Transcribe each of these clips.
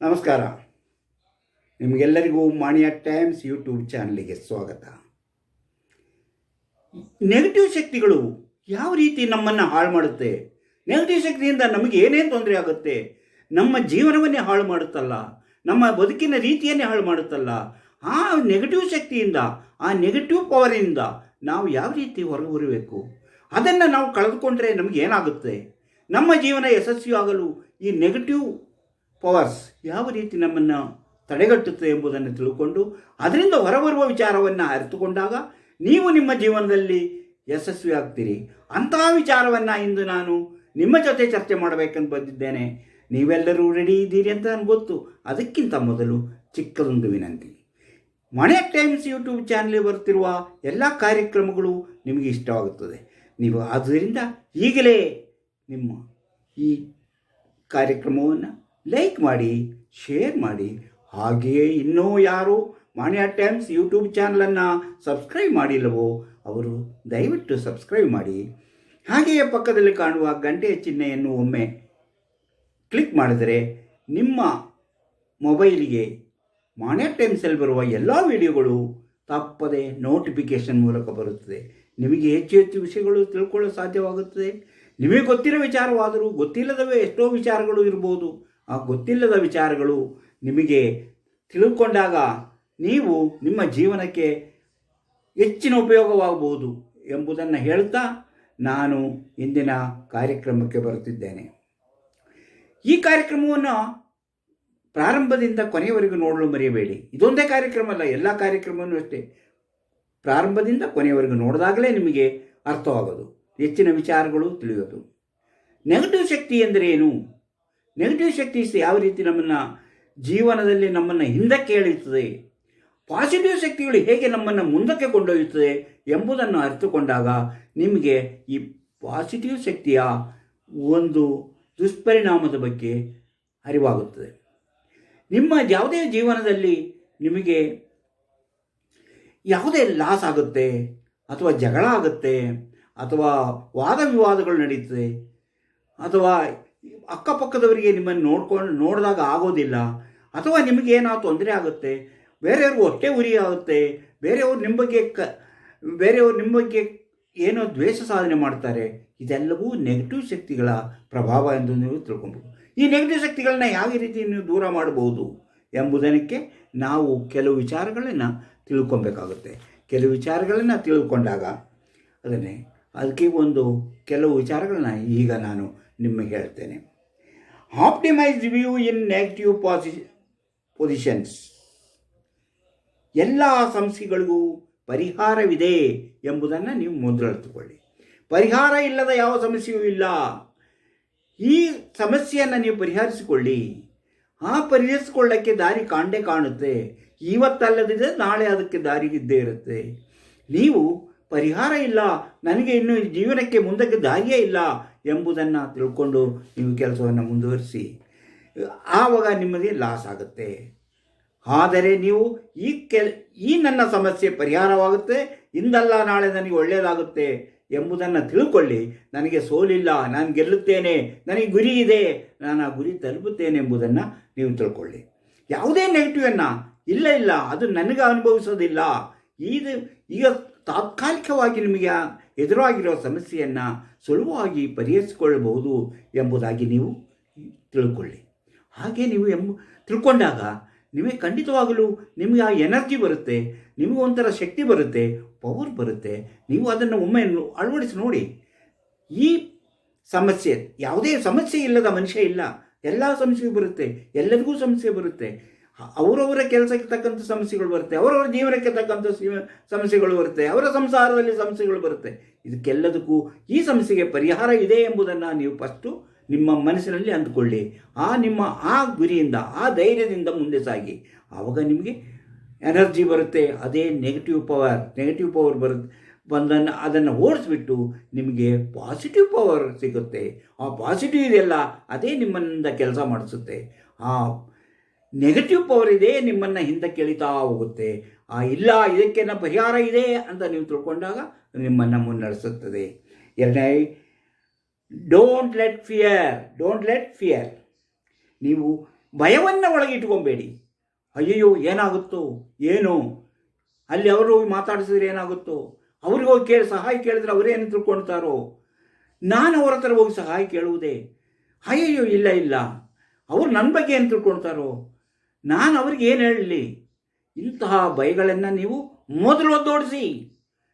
ನಮಸ್ಕಾರ. ನಿಮಗೆಲ್ಲರಿಗೂ ಮಾಣಿಯ Times YouTube ಚಾನಲಿಗೆ ಸ್ವಾಗತ. ನೆಗೆಟಿವ್ ಶಕ್ತಿಗಳು ಯಾವ ರೀತಿ ನಮ್ಮನ್ನು ಹಾಳು ಮಾಡುತ್ತೆ? ನೆಗೆಟಿವ್ ಶಕ್ತಿಯಿಂದ ನಮಗೆ ಏನೇನು ತೊಂದರೆ ಆಗುತ್ತೆ? ನಮ್ಮ ಜೀವನವನ್ನೇ ಹಾಳು ಮಾಡುತ್ತಲ್ಲ? ನಮ್ಮ ಬದುಕಿನ ರೀತಿಯನ್ನೇ ಹಾಳು ಮಾಡುತ್ತಲ್ಲ? ಆ ನೆಗೆಟಿವ್ ಶಕ್ತಿಯಿಂದ, ಆ ನೆಗೆಟಿವ್ ಪವರಿಂದ ನಾವು ಯಾವ ರೀತಿ ಹೊರಗೆ ಬರಬೇಕು? ಅದನ್ನು ನಾವು ಕಳೆದುಕೊಂಡ್ರೆ ನಮಗೆ ಏನಾಗುತ್ತೆ? ನಮ್ಮ ಜೀವನ ಯಶಸ್ವಿಯಾಗಲು ಈ ನೆಗೆಟಿವ್ ಪವರ್ಸ್ ಯಾವ ರೀತಿ ನಮ್ಮನ್ನು ತಡೆಗಟ್ಟುತ್ತೆ ಎಂಬುದನ್ನು ತಿಳ್ಕೊಂಡು ಅದರಿಂದ ಹೊರಬರುವ ವಿಚಾರವನ್ನು ಅರಿತುಕೊಂಡಾಗ ನೀವು ನಿಮ್ಮ ಜೀವನದಲ್ಲಿ ಯಶಸ್ವಿ ಆಗ್ತೀರಿ ಅಂತಹ ವಿಚಾರವನ್ನು ಇಂದು ನಾನು ನಿಮ್ಮ ಜೊತೆ ಚರ್ಚೆ ಮಾಡಬೇಕಂತ ಬಂದಿದ್ದೇನೆ. ನೀವೆಲ್ಲರೂ ರೆಡಿ ಇದ್ದೀರಿ ಅಂತ ನನಗೆ ಗೊತ್ತು. ಅದಕ್ಕಿಂತ ಮೊದಲು ಚಿಕ್ಕದೊಂದು ವಿನಂತಿ. ಮಣೆ ಟೈಮ್ಸ್ ಯೂಟ್ಯೂಬ್ ಚಾನಲ್ಗೆ ಬರುತ್ತಿರುವ ಎಲ್ಲ ಕಾರ್ಯಕ್ರಮಗಳು ನಿಮಗೆ ಇಷ್ಟವಾಗುತ್ತದೆ. ನೀವು ಆದ್ದರಿಂದ ಈಗಲೇ ನಿಮ್ಮ ಈ ಕಾರ್ಯಕ್ರಮವನ್ನು ಲೈಕ್ ಮಾಡಿ ಶೇರ್ ಮಾಡಿ. ಹಾಗೆಯೇ ಇನ್ನೂ ಯಾರು ಮಾಣಿಯ ಟೈಮ್ಸ್ ಯೂಟ್ಯೂಬ್ ಚಾನಲನ್ನು ಸಬ್ಸ್ಕ್ರೈಬ್ ಮಾಡಿಲ್ಲವೋ, ಅವರು ದಯವಿಟ್ಟು ಸಬ್ಸ್ಕ್ರೈಬ್ ಮಾಡಿ. ಹಾಗೆಯೇ ಪಕ್ಕದಲ್ಲಿ ಕಾಣುವ ಗಂಟೆಯ ಚಿಹ್ನೆಯನ್ನು ಒಮ್ಮೆ ಕ್ಲಿಕ್ ಮಾಡಿದರೆ ನಿಮ್ಮ ಮೊಬೈಲಿಗೆ ಮಾನ್ಯ ಟೈಮ್ಸಲ್ಲಿ ಬರುವ ಎಲ್ಲ ವಿಡಿಯೋಗಳು ತಪ್ಪದೆ ನೋಟಿಫಿಕೇಷನ್ ಮೂಲಕ ಬರುತ್ತದೆ. ನಿಮಗೆ ಹೆಚ್ಚು ಹೆಚ್ಚು ವಿಷಯಗಳು ತಿಳ್ಕೊಳ್ಳಲು ಸಾಧ್ಯವಾಗುತ್ತದೆ. ನಿಮಗೆ ಗೊತ್ತಿರೋ ವಿಚಾರವಾದರೂ, ಗೊತ್ತಿಲ್ಲದವೇ ಎಷ್ಟೋ ವಿಚಾರಗಳು ಇರ್ಬೋದು. ಆ ಗೊತ್ತಿಲ್ಲದ ವಿಚಾರಗಳು ನಿಮಗೆ ತಿಳಿದುಕೊಂಡಾಗ ನೀವು ನಿಮ್ಮ ಜೀವನಕ್ಕೆ ಹೆಚ್ಚಿನ ಉಪಯೋಗವಾಗಬಹುದು ಎಂಬುದನ್ನು ಹೇಳ್ತಾ ನಾನು ಇಂದಿನ ಕಾರ್ಯಕ್ರಮಕ್ಕೆ ಬರುತ್ತಿದ್ದೇನೆ. ಈ ಕಾರ್ಯಕ್ರಮವನ್ನು ಪ್ರಾರಂಭದಿಂದ ಕೊನೆಯವರೆಗೂ ನೋಡಲು ಮರೆಯಬೇಡಿ. ಇದೊಂದೇ ಕಾರ್ಯಕ್ರಮ ಅಲ್ಲ, ಎಲ್ಲ ಕಾರ್ಯಕ್ರಮವೂ ಅಷ್ಟೇ. ಪ್ರಾರಂಭದಿಂದ ಕೊನೆಯವರೆಗೂ ನೋಡಿದಾಗಲೇ ನಿಮಗೆ ಅರ್ಥವಾಗೋದು, ಹೆಚ್ಚಿನ ವಿಚಾರಗಳು ತಿಳಿಯೋದು. ನೆಗೆಟಿವ್ ಶಕ್ತಿ ಎಂದರೇನು ನೆಗೆಟಿವ್ ಶಕ್ತಿ ಯಾವ ರೀತಿ ನಮ್ಮನ್ನು ಜೀವನದಲ್ಲಿ ನಮ್ಮನ್ನು ಹಿಂದಕ್ಕೆ ಎಳೆಯುತ್ತದೆ? ಪಾಸಿಟಿವ್ ಶಕ್ತಿಗಳು ಹೇಗೆ ನಮ್ಮನ್ನು ಮುಂದಕ್ಕೆ ಕೊಂಡೊಯ್ಯುತ್ತದೆ ಎಂಬುದನ್ನು ಅರಿತುಕೊಂಡಾಗ ನಿಮಗೆ ಈ ಪಾಸಿಟಿವ್ ಶಕ್ತಿಯ ಒಂದು ದುಷ್ಪರಿಣಾಮದ ಬಗ್ಗೆ ಅರಿವಾಗುತ್ತದೆ. ನಿಮ್ಮ ಯಾವುದೇ ಜೀವನದಲ್ಲಿ ನಿಮಗೆ ಯಾವುದೇ ಲಾಸ್ ಆಗುತ್ತೆ ಅಥವಾ ಜಗಳ ಆಗುತ್ತೆ ಅಥವಾ ವಾದ ವಿವಾದಗಳು ನಡೆಯುತ್ತದೆ ಅಥವಾ ಅಕ್ಕಪಕ್ಕದವರಿಗೆ ನಿಮ್ಮನ್ನು ನೋಡ್ಕೊಂಡು ನೋಡಿದಾಗ ಆಗೋದಿಲ್ಲ. ಅಥವಾ ನಿಮಗೇನೋ ತೊಂದರೆ ಆಗುತ್ತೆ. ಬೇರೆಯವ್ರಿಗೂ ಹೊಟ್ಟೆ ಉರಿ ಆಗುತ್ತೆ. ಬೇರೆಯವ್ರು ನಿಮ್ಮ ಬಗ್ಗೆ ಕ, ಬೇರೆಯವ್ರು ನಿಮ್ಮ ಬಗ್ಗೆ ಏನೋ ದ್ವೇಷ ಸಾಧನೆ ಮಾಡ್ತಾರೆ. ಇದೆಲ್ಲವೂ ನೆಗೆಟಿವ್ ಶಕ್ತಿಗಳ ಪ್ರಭಾವ ಎಂದು ನೀವು ತಿಳ್ಕೊಬೋದು. ಈ ನೆಗೆಟಿವ್ ಶಕ್ತಿಗಳನ್ನ ಯಾವ ರೀತಿ ನೀವು ದೂರ ಮಾಡಬಹುದು ಎಂಬುದಕ್ಕೆ ನಾವು ಕೆಲವು ವಿಚಾರಗಳನ್ನು ತಿಳ್ಕೊಬೇಕಾಗುತ್ತೆ. ಕೆಲವು ವಿಚಾರಗಳನ್ನು ತಿಳ್ಕೊಂಡಾಗ ಅದನ್ನೇ, ಅದಕ್ಕೆ ಒಂದು ಕೆಲವು ವಿಚಾರಗಳನ್ನ ಈಗ ನಾನು ನಿಮಗೆ ಹೇಳ್ತೇನೆ. ಆಪ್ಟಿಮೈಸ್ ವ್ಯೂ ಇನ್ ನೆಗೆಟಿವ್ ಪಾಸಿ ಪೊಸಿಷನ್ಸ್ ಎಲ್ಲ ಸಮಸ್ಯೆಗಳಿಗೂ ಪರಿಹಾರವಿದೆ ಎಂಬುದನ್ನು ನೀವು ಮೊದಲರ್ಥಕೊಳ್ಳಿ ಪರಿಹಾರ ಇಲ್ಲದ ಯಾವ ಸಮಸ್ಯೆಯೂ ಇಲ್ಲ. ಈ ಸಮಸ್ಯೆಯನ್ನು ನೀವು ಪರಿಹರಿಸಿಕೊಳ್ಳಿ. ಆ ಪರಿಹರಿಸಿಕೊಳ್ಳಕ್ಕೆ ದಾರಿ ಕಾಣೇ ಕಾಣುತ್ತೆ. ಇವತ್ತಲ್ಲದಿದ್ದರೆ ನಾಳೆ ಅದಕ್ಕೆ ದಾರಿ ಇದ್ದೇ ಇರುತ್ತೆ. ನೀವು ಪರಿಹಾರ ಇಲ್ಲ. ನನಗೆ ಇನ್ನು ಜೀವನಕ್ಕೆ ಮುಂದಕ್ಕೆ ದಾರಿಯೇ ಇಲ್ಲ. ಎಂಬುದನ್ನು ತಿಳ್ಕೊಂಡು ನೀವು ಕೆಲಸವನ್ನು ಮುಂದುವರಿಸಿ. ಆವಾಗ ನಿಮಗೆ ಲಾಸ್ ಆಗುತ್ತೆ. ಆದರೆ ನೀವು ಈ ಕೆಲ್, ಈ ನನ್ನ ಸಮಸ್ಯೆ ಪರಿಹಾರವಾಗುತ್ತೆ, ಇಂದಲ್ಲ ನಾಳೆ ನನಗೆ ಒಳ್ಳೆಯದಾಗುತ್ತೆ ಎಂಬುದನ್ನು ತಿಳ್ಕೊಳ್ಳಿ. ನನಗೆ ಸೋಲಿಲ್ಲ, ನಾನು ಗೆಲ್ಲುತ್ತೇನೆ, ನನಗೆ ಗುರಿ ಇದೆ, ನಾನು ಆ ಗುರಿ ತಲುಪುತ್ತೇನೆ ಎಂಬುದನ್ನು ನೀವು ತಿಳ್ಕೊಳ್ಳಿ. ಯಾವುದೇ ನೆಗೆಟಿವನ್ನು ಇಲ್ಲ ಇಲ್ಲ, ಅದು ನನಗೆ ಅನುಭವಿಸೋದಿಲ್ಲ. ಇದು ಈಗ ತಾತ್ಕಾಲಿಕವಾಗಿ ನಿಮಗೆ ಎದುರಾಗಿರೋ ಸಮಸ್ಯೆಯನ್ನು ಸುಲಭವಾಗಿ ಪರಿಹರಿಸಿಕೊಳ್ಳಬಹುದು ಎಂಬುದಾಗಿ ನೀವು ತಿಳ್ಕೊಳ್ಳಿ. ಹಾಗೆ ನೀವು ಎಂಬ ತಿಳ್ಕೊಂಡಾಗ ನಿಮಗೆ ಖಂಡಿತವಾಗಲೂ ನಿಮಗೆ ಆ ಎನರ್ಜಿ ಬರುತ್ತೆ, ನಿಮಗೆ ಒಂಥರ ಶಕ್ತಿ ಬರುತ್ತೆ, ಪವರ್ ಬರುತ್ತೆ. ನೀವು ಅದನ್ನು ಒಮ್ಮೆ ಅಳವಡಿಸಿ ನೋಡಿ. ಈ ಸಮಸ್ಯೆ, ಯಾವುದೇ ಸಮಸ್ಯೆ ಇಲ್ಲದ ಮನುಷ್ಯ ಇಲ್ಲ. ಎಲ್ಲ ಸಮಸ್ಯೆಗೂ ಬರುತ್ತೆ, ಎಲ್ಲರಿಗೂ ಸಮಸ್ಯೆ ಬರುತ್ತೆ. ಅವರವರ ಕೆಲಸಕ್ಕೆ ತಕ್ಕಂಥ ಸಮಸ್ಯೆಗಳು ಬರುತ್ತೆ, ಅವರವರ ಜೀವನಕ್ಕೆ ತಕ್ಕಂಥ ಸಮಸ್ಯೆಗಳು ಬರುತ್ತೆ, ಅವರ ಸಂಸಾರದಲ್ಲಿ ಸಮಸ್ಯೆಗಳು ಬರುತ್ತೆ. ಇದಕ್ಕೆಲ್ಲದಕ್ಕೂ ಈ ಸಮಸ್ಯೆಗೆ ಪರಿಹಾರ ಇದೆ ಎಂಬುದನ್ನು ನೀವು ಫಸ್ಟು ನಿಮ್ಮ ಮನಸ್ಸಿನಲ್ಲಿ ಅಂದುಕೊಳ್ಳಿ. ಆ ನಿಮ್ಮ, ಆ ಗುರಿಯಿಂದ, ಆ ಧೈರ್ಯದಿಂದ ಮುಂದೆ ಸಾಗಿ. ಆವಾಗ ನಿಮಗೆ ಎನರ್ಜಿ ಬರುತ್ತೆ, ಅದೇ ನೆಗೆಟಿವ್ ಪವರ್ ನೆಗೆಟಿವ್ ಪವರ್ ಬರುತ್ತೆ ಬಂದನ್ನು, ಅದನ್ನು ಓಡಿಸ್ಬಿಟ್ಟು ನಿಮಗೆ ಪಾಸಿಟಿವ್ ಪವರ್ ಸಿಗುತ್ತೆ. ಆ ಪಾಸಿಟಿವ್ ಇದೆಯಲ್ಲ, ಅದೇ ನಿಮ್ಮನ್ನಿಂದ ಕೆಲಸ ಮಾಡಿಸುತ್ತೆ. ಆ ನೆಗೆಟಿವ್ ಪವರ್ ಇದೆ, ನಿಮ್ಮನ್ನು ಹಿಂದಕ್ಕೆ ಎಳಿತಾ ಹೋಗುತ್ತೆ. ಆ, ಇಲ್ಲ, ಇದಕ್ಕೆ ಪರಿಹಾರ ಇದೆ ಅಂತ ನೀವು ತಿಳ್ಕೊಂಡಾಗ ನಿಮ್ಮನ್ನು ಮುನ್ನಡೆಸುತ್ತದೆ. ಎರಡನೇ don't let fear don't let fear ನೀವು ಭಯವನ್ನು ಒಳಗೆ ಇಟ್ಕೊಬೇಡಿ. ಅಯ್ಯಯ್ಯೋ, ಏನಾಗುತ್ತೋ? ಏನು? ಅಲ್ಲಿ ಅವರು ಮಾತಾಡಿಸಿದ್ರೆ ಏನಾಗುತ್ತೋ? ಅವ್ರಿಗೆ ಹೋಗಿ ಕೇಳಿ, ಸಹಾಯ ಕೇಳಿದ್ರೆ ಅವರೇನು ತಿಳ್ಕೊಳ್ತಾರೋ ನಾನು ಅವ್ರ ಹತ್ರ ಹೋಗಿ ಸಹಾಯ ಕೇಳುವುದೇ? ಅಯ್ಯಯ್ಯೋ, ಇಲ್ಲ ಇಲ್ಲ. ಅವ್ರು ನನ್ನ ಬಗ್ಗೆ ಏನು ತಿಳ್ಕೊಳ್ತಾರೋ ನಾನು ಅವ್ರಿಗೆ ಏನು ಹೇಳಲಿ? ಇಂತಹ ಭಯಗಳನ್ನು ನೀವು ಮೊದಲು ಒದ್ದೋಡಿಸಿ.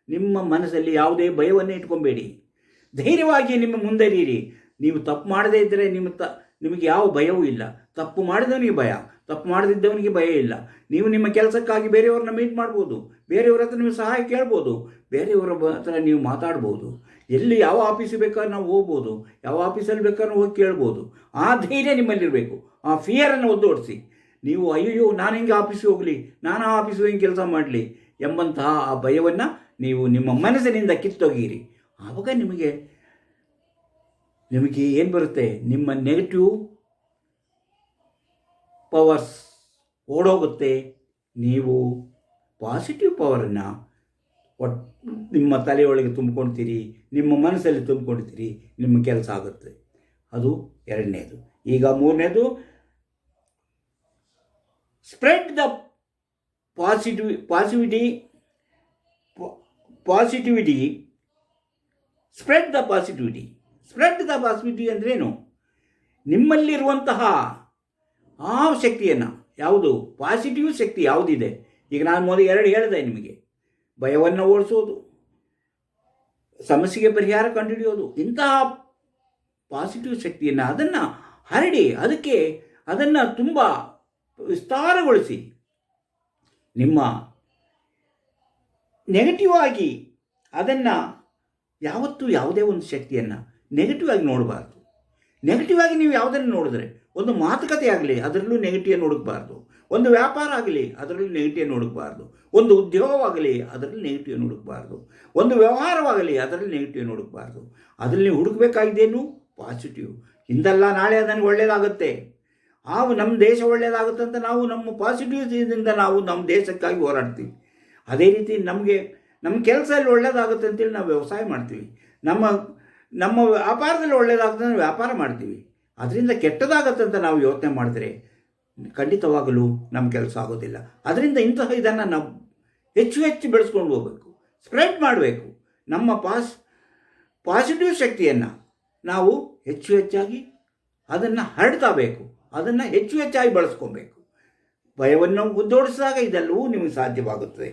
ನಿಮ್ಮ ಮನಸ್ಸಲ್ಲಿ ಯಾವುದೇ ಭಯವನ್ನು ಇಟ್ಕೊಬೇಡಿ. ಧೈರ್ಯವಾಗಿ ನಿಮ್ಮ ಮುಂದರಿಯಿರಿ ನೀವು ತಪ್ಪು ಮಾಡದೇ ಇದ್ದರೆ ನಿಮ್ಮ ತ, ನಿಮಗೆ ಯಾವ ಭಯವೂ ಇಲ್ಲ. ತಪ್ಪು ಮಾಡಿದವನಿಗೆ ಭಯ. ತಪ್ಪು ಮಾಡದಿದ್ದವನಿಗೆ ಭಯ ಇಲ್ಲ. ನೀವು ನಿಮ್ಮ ಕೆಲಸಕ್ಕಾಗಿ ಬೇರೆಯವ್ರನ್ನ ಮೀಟ್ ಮಾಡ್ಬೋದು. ಬೇರೆಯವ್ರ ಹತ್ರ ನೀವು ಸಹಾಯ ಕೇಳ್ಬೋದು. ಬೇರೆಯವರ ಹತ್ರ ನೀವು ಮಾತಾಡ್ಬೋದು. ಎಲ್ಲಿ ಯಾವ ಆಫೀಸಿಗೆ ಬೇಕಾದ್ರೆ ನಾವು ಹೋಗ್ಬೋದು. ಯಾವ ಆಫೀಸಲ್ಲಿ ಬೇಕಾದ್ರೂ ಹೋಗಿ ಕೇಳ್ಬೋದು. ಆ ಧೈರ್ಯ ನಿಮ್ಮಲ್ಲಿರಬೇಕು. ಆ ಫಿಯರನ್ನು ಒದ್ದೋಡಿಸಿ. ನೀವು ಅಯ್ಯೋ ನಾನು ಹಿಂಗೆ ಆಫೀಸಿಗೆ ಹೋಗಲಿ, ನಾನು ಆ ಆಫೀಸಿಗೆ ಹಿಂಗೆ ಕೆಲಸ ಮಾಡಲಿ ಎಂಬಂತಹ ಆ ಭಯವನ್ನು ನೀವು ನಿಮ್ಮ ಮನಸ್ಸಿನಿಂದ ಕಿತ್ತೊಗೀರಿ ಆವಾಗ ನಿಮಗೆ ನಿಮಗೆ ಏನು ಬರುತ್ತೆ? ನಿಮ್ಮ ನೆಗೆಟಿವ್ ಪವರ್ಸ್ ಓಡೋಗುತ್ತೆ. ನೀವು ಪಾಸಿಟಿವ್ ಪವರನ್ನು ಒಟ್, ನಿಮ್ಮ ತಲೆಯೊಳಗೆ ತುಂಬಿಕೊಳ್ತೀರಿ ನಿಮ್ಮ ಮನಸ್ಸಲ್ಲಿ ತುಂಬಿಕೊಳ್ತೀರಿ ನಿಮ್ಮ ಕೆಲಸ ಆಗುತ್ತೆ. ಅದು ಎರಡನೇದು. ಈಗ ಮೂರನೇದು spread the positive positivity positivity spread the positivity spread the positivity ಅಂದ್ರೇನು? ನಿಮ್ಮಲ್ಲಿರುವಂತಹ ಆ ಶಕ್ತಿಯನ್ನು, ಯಾವುದು? ಪಾಸಿಟಿವ್ ಶಕ್ತಿ ಯಾವುದಿದೆ? ಈಗ ನಾನು ಮೊದಲು ಎರಡು ಹೇಳಿದೆ ನಿಮಗೆ. ಭಯವನ್ನು ಓಡಿಸೋದು, ಸಮಸ್ಯೆಗೆ ಪರಿಹಾರ ಕಂಡುಹಿಡಿಯೋದು, ಇಂತಹ ಪಾಸಿಟಿವ್ ಶಕ್ತಿಯನ್ನು ಅದನ್ನು ಹರಡಿ, ಅದಕ್ಕೆ ಅದನ್ನು ತುಂಬ ವಿಸ್ತಾರಗೊಳಿಸಿ. ನಿಮ್ಮ ನೆಗೆಟಿವ್ ಆಗಿ ಅದನ್ನು ಯಾವತ್ತೂ ಯಾವುದೇ ಒಂದು ಶಕ್ತಿಯನ್ನು ನೆಗೆಟಿವ್ ಆಗಿ ನೋಡಬಾರ್ದು. ನೆಗೆಟಿವ್ ಆಗಿ ನೀವು ಯಾವುದನ್ನು ನೋಡಿದ್ರೆ ಒಂದು ಮಾತುಕತೆ ಆಗಲಿ, ಅದರಲ್ಲೂ ನೆಗೆಟಿವ್ ನೋಡಬಾರ್ದು. ಒಂದು ವ್ಯಾಪಾರ ಆಗಲಿ, ಅದರಲ್ಲೂ ನೆಗೆಟಿವ್ ನೋಡಬಾರ್ದು. ಒಂದು ಉದ್ಯೋಗವಾಗಲಿ ಅದರಲ್ಲಿ ನೆಗೆಟಿವ್ ನೋಡಬಾರ್ದು. ಒಂದು ವ್ಯವಹಾರವಾಗಲಿ ಅದರಲ್ಲಿ ನೆಗೆಟಿವ್ ನೋಡಬಾರ್ದು. ಅದರಲ್ಲಿ ಹುಡುಕಬೇಕಾಗಿದ್ದೇನು? ಪಾಸಿಟಿವ್. ಹಿಂದಲ್ಲ ನಾಳೆ ಅದನ್ನು ಒಳ್ಳೆಯದಾಗುತ್ತೆ ಆ ನಮ್ಮ ದೇಶ ಒಳ್ಳೆಯದಾಗುತ್ತೆ ಅಂತ ನಾವು ನಮ್ಮ ಪಾಸಿಟಿವ್ದಿಂದ ನಾವು ನಮ್ಮ ದೇಶಕ್ಕಾಗಿ ಹೋರಾಡ್ತೀವಿ. ಅದೇ ರೀತಿ ನಮಗೆ, ನಮ್ಮ ಕೆಲಸ ಎಲ್ಲ ಒಳ್ಳೆಯದಾಗುತ್ತೆ ಅಂತೇಳಿ ನಾವು ವ್ಯವಸಾಯ ಮಾಡ್ತೀವಿ. ನಮ್ಮ ನಮ್ಮ ವ್ಯಾಪಾರದಲ್ಲಿ ಒಳ್ಳೇದಾಗುತ್ತೆ ಅಂದರೆ ವ್ಯಾಪಾರ ಮಾಡ್ತೀವಿ. ಅದರಿಂದ ಕೆಟ್ಟದಾಗತ್ತೆ ಅಂತ ನಾವು ಯೋಚನೆ ಮಾಡಿದ್ರೆ ಖಂಡಿತವಾಗಲೂ ನಮ್ಮ ಕೆಲಸ ಆಗೋದಿಲ್ಲ. ಅದರಿಂದ ಇಂತಹ ಇದನ್ನು ನಾವು ಹೆಚ್ಚು ಹೆಚ್ಚು ಬೆಳೆಸ್ಕೊಂಡು ಹೋಗಬೇಕು. ಸ್ಪ್ರೆಡ್ ಮಾಡಬೇಕು. ನಮ್ಮ ಪಾಸ್ ಪಾಸಿಟಿವ್ ಶಕ್ತಿಯನ್ನು ನಾವು ಹೆಚ್ಚು ಹೆಚ್ಚಾಗಿ ಅದನ್ನು ಹರಡ್ತಾ ಬೇಕು. ಅದನ್ನು ಹೆಚ್ಚು ಹೆಚ್ಚಾಗಿ ಬಳಸ್ಕೊಬೇಕು. ಭಯವನ್ನು ಉದ್ದೋಡಿಸಿದಾಗ ಇದೆಲ್ಲವೂ ನಿಮಗೆ ಸಾಧ್ಯವಾಗುತ್ತದೆ.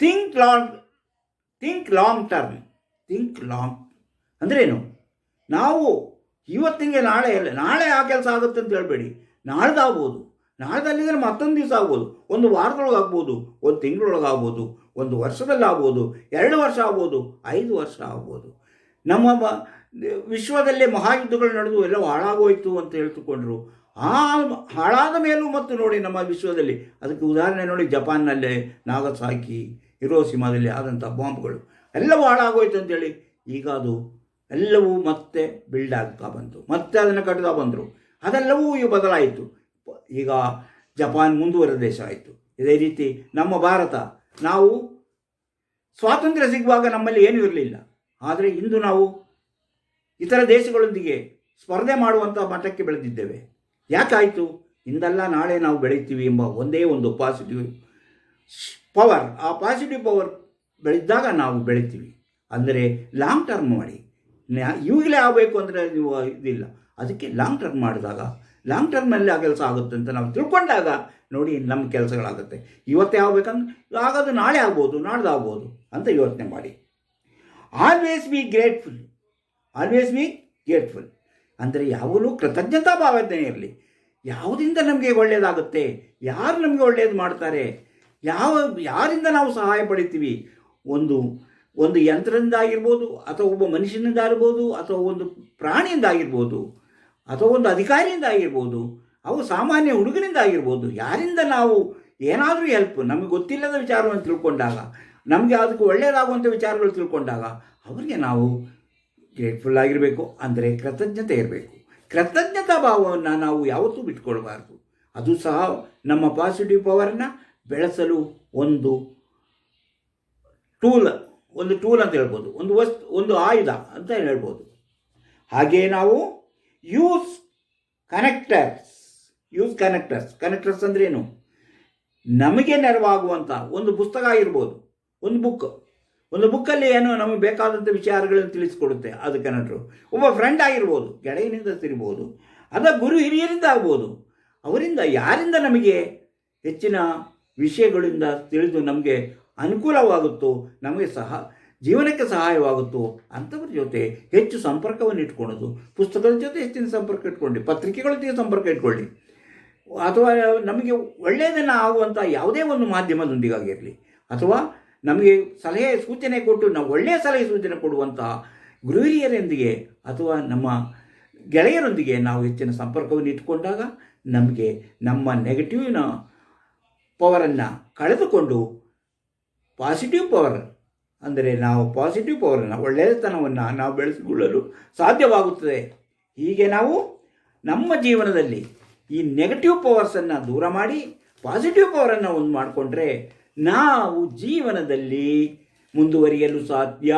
Think long think long term think long ಅಂದ್ರೇನು? ನಾವು ಇವತ್ತಿಗೆ ನಾಳೆ ಎಲ್ಲ ನಾಳೆ ಆ ಕೆಲಸ ಆಗುತ್ತೆ ಅಂತ ಹೇಳ್ಬೇಡಿ. ನಾಳ್ದಾಗ್ಬೋದು ನಾಳ್ದಲ್ಲಿದ್ರೆ ಮತ್ತೊಂದು ದಿವಸ ಆಗ್ಬೋದು. ಒಂದು ವಾರದೊಳಗೆ ಆಗ್ಬೋದು, ಒಂದು ತಿಂಗಳೊಳಗೆ ಆಗ್ಬೋದು, ಒಂದು ವರ್ಷದಲ್ಲಿ ಆಗ್ಬೋದು, ಎರಡು ವರ್ಷ ಆಗ್ಬೋದು, ಐದು ವರ್ಷ ಆಗ್ಬೋದು. ನಮ್ಮ ವಿಶ್ವದಲ್ಲೇ ಮಹಾಯುದ್ಧಗಳು ನಡೆದು ಎಲ್ಲ ಹಾಳಾಗೋಯ್ತು ಅಂತ ಹೇಳ್ತುಕೊಂಡ್ರು. ಆ ಹಾಳಾದ ಮೇಲೂ ಮತ್ತು ನೋಡಿ ನಮ್ಮ ವಿಶ್ವದಲ್ಲಿ. ಅದಕ್ಕೆ ಉದಾಹರಣೆ ನೋಡಿ ಜಪಾನ್ನಲ್ಲೇ ನಾಗಸಾಕಿ ಹಿರೋಸಿಮಾದಲ್ಲಿ ಆದಂಥ ಬಾಂಬ್ಗಳು. ಎಲ್ಲವೂ ಹಾಳಾಗೋಯ್ತು ಅಂತೇಳಿ. ಈಗ ಅದು ಎಲ್ಲವೂ ಮತ್ತೆ ಬಿಲ್ಡ್ ಆಗ್ತಾ ಬಂತು. ಮತ್ತೆ ಅದನ್ನು ಕಟ್ತಾ ಬಂದರು. ಅದೆಲ್ಲವೂ ಈಗ ಬದಲಾಯಿತು. ಈಗ ಜಪಾನ್ ಮುಂದುವರೆದ ದೇಶ ಆಯಿತು. ಇದೇ ರೀತಿ ನಮ್ಮ ಭಾರತ, ನಾವು ಸ್ವಾತಂತ್ರ್ಯ ಸಿಗುವಾಗ ನಮ್ಮಲ್ಲಿ ಏನೂ ಇರಲಿಲ್ಲ. ಆದರೆ ಇಂದು ನಾವು ಇತರ ದೇಶಗಳೊಂದಿಗೆ ಸ್ಪರ್ಧೆ ಮಾಡುವಂಥ ಮಟ್ಟಕ್ಕೆ ಬೆಳೆದಿದ್ದೇವೆ. ಯಾಕಾಯಿತು? ಇಂದಲ್ಲ ನಾಳೆ ನಾವು ಬೆಳೀತೀವಿ ಎಂಬ ಒಂದೇ ಒಂದು ಪಾಸಿಟಿವ್ ಪವರ್ ಆ ಪಾಸಿಟಿವ್ ಪವರ್ ಬೆಳೆದಾಗ ನಾವು ಬೆಳಿತೀವಿ. ಅಂದರೆ ಲಾಂಗ್ ಟರ್ಮ್ ಮಾಡಿ. ಈಗಲೇ ಆಗಬೇಕು ಅಂದರೆ ನೀವು ಇದಿಲ್ಲ. ಅದಕ್ಕೆ ಲಾಂಗ್ ಟರ್ಮ್ ಮಾಡಿದಾಗ ಲಾಂಗ್ ಟರ್ಮಲ್ಲಿ ಆ ಕೆಲಸ ಆಗುತ್ತೆ ಅಂತ ನಾವು ತಿಳ್ಕೊಂಡಾಗ ನೋಡಿ ನಮ್ಮ ಕೆಲಸಗಳಾಗುತ್ತೆ. ಇವತ್ತೇ ಆಗಬೇಕಂದ್ರೆ ಆಗೋದು ನಾಳೆ ಆಗ್ಬೋದು, ನಾಡ್ದು ಆಗ್ಬೋದು ಅಂತ ಯೋಚನೆ ಮಾಡಿ. Always be grateful always be careful ಅಂದರೆ ಯಾವಾಗಲೂ ಕೃತಜ್ಞತಾ ಭಾವನೆ ಇರಲಿ. ಯಾವುದರಿಂದ ನಮಗೆ ಒಳ್ಳೆಯದಾಗುತ್ತೆ ಯಾರು ನಮಗೆ ಒಳ್ಳೆಯದು ಮಾಡ್ತಾರೆ? ಯಾವ, ಯಾರಿಂದ ನಾವು ಸಹಾಯ ಪಡಿತೀವಿ? ಒಂದು ಒಂದು ಯಂತ್ರದಿಂದ ಆಗಿರ್ಬೋದು ಅಥವಾ ಒಬ್ಬ ಮನುಷ್ಯನಿಂದ ಆಗಿರ್ಬೋದು ಅಥವಾ ಒಂದು ಪ್ರಾಣಿಯಿಂದ ಆಗಿರ್ಬೋದು ಅಥವಾ ಒಂದು ಅಧಿಕಾರಿಯಿಂದ ಆಗಿರ್ಬೋದು ಅವು ಸಾಮಾನ್ಯ ಹುಡುಗನಿಂದ ಆಗಿರ್ಬೋದು ಯಾರಿಂದ ನಾವು ಏನಾದರೂ ಹೆಲ್ಪ್ ನಮಗೆ ಗೊತ್ತಿಲ್ಲದ ವಿಚಾರವನ್ನು ತಿಳ್ಕೊಂಡಾಗ, ನಮಗೆ ಅದಕ್ಕೆ ಒಳ್ಳೆಯದಾಗುವಂಥ ವಿಚಾರಗಳು ತಿಳ್ಕೊಂಡಾಗ, ಅವರಿಗೆ ನಾವು ಗ್ರೇಟ್ಫುಲ್ ಆಗಿರಬೇಕು, ಅಂದರೆ ಕೃತಜ್ಞತೆ ಇರಬೇಕು. ಕೃತಜ್ಞತಾ ಭಾವವನ್ನು ನಾವು ಯಾವತ್ತೂ ಬಿಟ್ಕೊಳ್ಬಾರ್ದು ಅದು ಸಹ ನಮ್ಮ ಪಾಸಿಟಿವ್ ಪವರನ್ನು ಬೆಳೆಸಲು ಒಂದು ಟೂಲ್ ಒಂದು ಟೂಲ್ ಅಂತ ಹೇಳ್ಬೋದು. ಒಂದು ವಸ್ತು, ಒಂದು ಆಯುಧ ಅಂತ ಹೇಳ್ಬೋದು. ಹಾಗೆಯೇ ನಾವು use connectors use connectors connectors ಅಂದ್ರೇನು ನಮಗೆ ನೆರವಾಗುವಂಥ ಒಂದು ಪುಸ್ತಕ ಆಗಿರ್ಬೋದು, ಒಂದು ಬುಕ್ ಒಂದು ಬುಕ್ಕಲ್ಲಿ ಏನು ನಮಗೆ ಬೇಕಾದಂಥ ವಿಚಾರಗಳನ್ನು ತಿಳಿಸ್ಕೊಡುತ್ತೆ ಅದು ಕನ್ನಡರು. ಒಬ್ಬ ಫ್ರೆಂಡ್ ಆಗಿರ್ಬೋದು, ಗೆಳೆಯನಿಂದ ತಿರ್ಬೋದು ಅದ ಗುರು ಹಿರಿಯರಿಂದ ಆಗ್ಬೋದು, ಅವರಿಂದ ಯಾರಿಂದ ನಮಗೆ ಹೆಚ್ಚಿನ ವಿಷಯಗಳಿಂದ ತಿಳಿದು ನಮಗೆ ಅನುಕೂಲವಾಗುತ್ತೋ, ನಮಗೆ ಸಹ ಜೀವನಕ್ಕೆ ಸಹಾಯವಾಗುತ್ತೋ ಅಂಥವ್ರ ಜೊತೆ ಹೆಚ್ಚು ಸಂಪರ್ಕವನ್ನು ಇಟ್ಕೊಳ್ಳೋದು. ಪುಸ್ತಕದ ಜೊತೆ ಹೆಚ್ಚಿನ ಸಂಪರ್ಕ ಇಟ್ಕೊಳ್ಳಿ, ಪತ್ರಿಕೆಗಳ ಜೊತೆ ಸಂಪರ್ಕ ಇಟ್ಕೊಳ್ಳಿ. ಅಥವಾ ನಮಗೆ ಒಳ್ಳೆಯದನ್ನು ಆಗುವಂಥ ಯಾವುದೇ ಒಂದು ಮಾಧ್ಯಮದೊಂದಿಗಾಗಿರಲಿ, ಅಥವಾ ನಮಗೆ ಸಲಹೆ ಸೂಚನೆ ಕೊಟ್ಟು ನಾವು ಒಳ್ಳೆಯ ಸಲಹೆ ಸೂಚನೆ ಕೊಡುವಂತಹ ಗೃಹಿಣಿಯರೊಂದಿಗೆ ಅಥವಾ ನಮ್ಮ ಗೆಳೆಯರೊಂದಿಗೆ ನಾವು ಹೆಚ್ಚಿನ ಸಂಪರ್ಕವನ್ನು ಇಟ್ಟುಕೊಂಡಾಗ ನಮಗೆ ನಮ್ಮ ನೆಗೆಟಿವ್ನ ಪವರನ್ನು ಕಳೆದುಕೊಂಡು ಪಾಸಿಟಿವ್ ಪವರ್ ಅಂದರೆ ನಾವು ಪಾಸಿಟಿವ್ ಪವರನ್ನು ಒಳ್ಳೆಯತನವನ್ನು ನಾವು ಬೆಳೆಸಿಕೊಳ್ಳಲು ಸಾಧ್ಯವಾಗುತ್ತದೆ. ಹೀಗೆ ನಾವು ನಮ್ಮ ಜೀವನದಲ್ಲಿ ಈ ನೆಗೆಟಿವ್ ಪವರ್ಸನ್ನು ದೂರ ಮಾಡಿ ಪಾಸಿಟಿವ್ ಪವರನ್ನು ಒಂದು ಮಾಡಿಕೊಂಡ್ರೆ ನಾವು ಜೀವನದಲ್ಲಿ ಮುಂದುವರಿಯಲು ಸಾಧ್ಯ.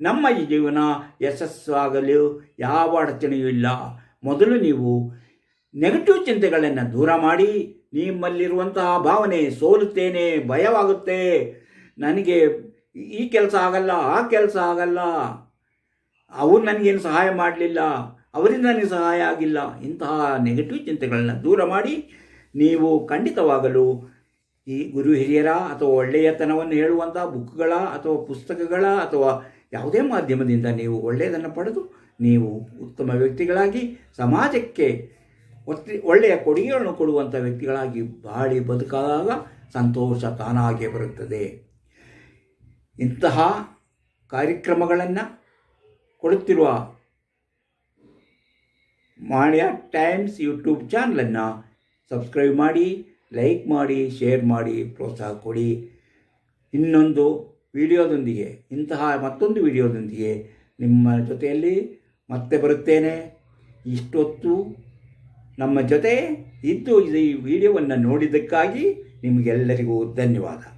ನಮ್ಮ ಈ ಜೀವನ ಯಶಸ್ಸಾಗಲು ಯಾವ ಅಡಚಣೆಯೂ ಇಲ್ಲ. ಮೊದಲು ನೀವು ನೆಗೆಟಿವ್ ಚಿಂತೆಗಳನ್ನು ದೂರ ಮಾಡಿ, ನಿಮ್ಮಲ್ಲಿರುವಂತಹ ಭಾವನೆ ಸೋಲುತ್ತೇನೆ, ಭಯವಾಗುತ್ತೆ. ನನಗೆ ಈ ಕೆಲಸ ಆಗಲ್ಲ, ಆ ಕೆಲಸ ಆಗಲ್ಲ. ಅವರು ನನಗೇನು ಸಹಾಯ ಮಾಡಲಿಲ್ಲ, ಅವರಿಂದ ನನಗೆ ಸಹಾಯ ಆಗಿಲ್ಲ. ಇಂತಹ ನೆಗೆಟಿವ್ ಚಿಂತೆಗಳನ್ನು ದೂರ ಮಾಡಿ ನೀವು ಖಂಡಿತವಾಗಲು ಈ ಗುರು ಹಿರಿಯರ ಅಥವಾ ಒಳ್ಳೆಯತನವನ್ನು ಹೇಳುವಂಥ ಬುಕ್ಗಳ ಅಥವಾ ಪುಸ್ತಕಗಳ ಅಥವಾ ಯಾವುದೇ ಮಾಧ್ಯಮದಿಂದ ನೀವು ಒಳ್ಳೆಯದನ್ನು ಪಡೆದು ನೀವು ಉತ್ತಮ ವ್ಯಕ್ತಿಗಳಾಗಿ ಸಮಾಜಕ್ಕೆ ಒತ್ತಿ, ಒಳ್ಳೆಯ ಕೊಡುಗೆಗಳನ್ನು ಕೊಡುವಂಥ ವ್ಯಕ್ತಿಗಳಾಗಿ ಬಾಳಿ ಬದುಕಾದಾಗ ಸಂತೋಷ ತಾನಾಗೇ ಬರುತ್ತದೆ. ಇಂತಹ ಕಾರ್ಯಕ್ರಮಗಳನ್ನು ಕೊಡುತ್ತಿರುವ ಮಾಡ್ಯ ಟೈಮ್ಸ್ ಯೂಟ್ಯೂಬ್ ಚಾನಲನ್ನು ಸಬ್ಸ್ಕ್ರೈಬ್ ಮಾಡಿ ಲೈಕ್ ಮಾಡಿ ಶೇರ್ ಮಾಡಿ, ಪ್ರೋತ್ಸಾಹ ಕೊಡಿ. ಇನ್ನೊಂದು ವಿಡಿಯೋದೊಂದಿಗೆ, ಇಂತಹ ಮತ್ತೊಂದು ವಿಡಿಯೋದೊಂದಿಗೆ ನಿಮ್ಮ ಜೊತೆಯಲ್ಲಿ ಮತ್ತೆ ಬರುತ್ತೇನೆ. ಇಷ್ಟೊತ್ತು ನಮ್ಮ ಜೊತೆ ಇದ್ದು ಈ ವಿಡಿಯೋವನ್ನು ನೋಡಿದ್ದಕ್ಕಾಗಿ ನಿಮಗೆಲ್ಲರಿಗೂ ಧನ್ಯವಾದ.